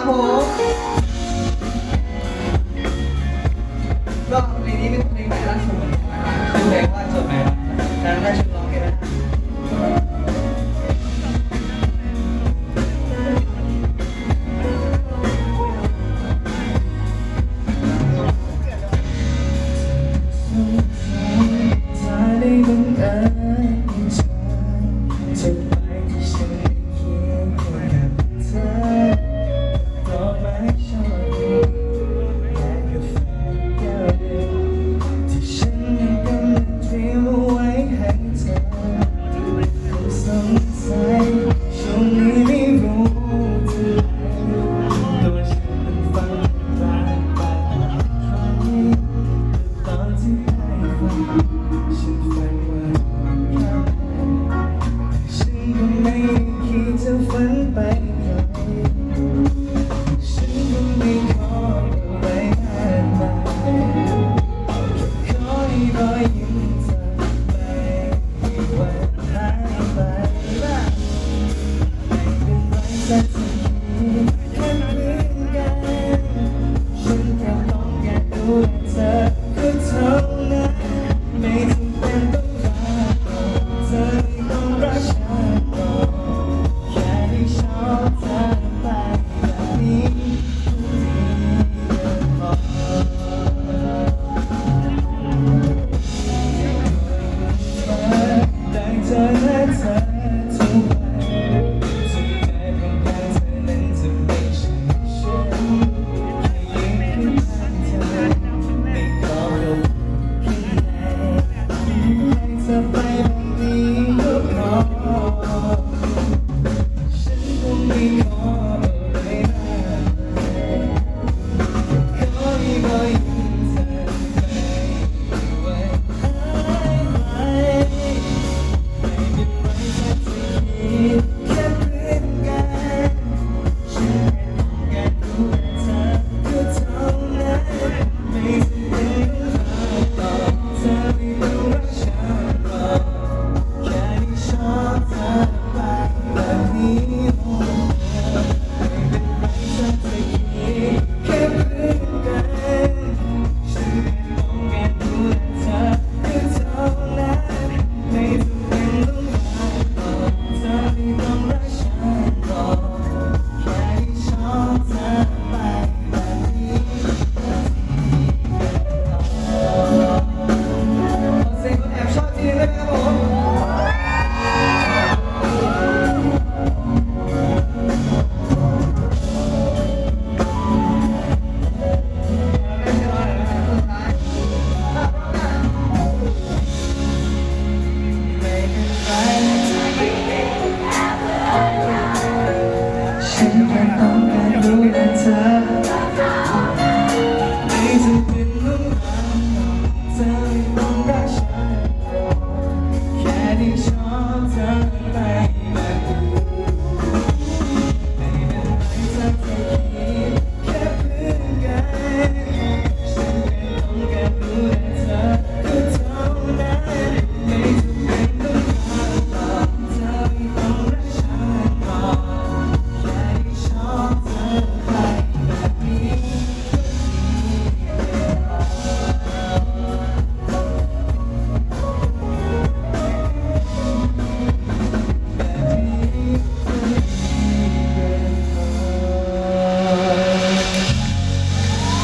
ับผมก็เพลงนี้เป็นเพลงไทยล่าสุดนะครับเป็นเพลงว่าสุดนมครับดังนั้นถ้าชม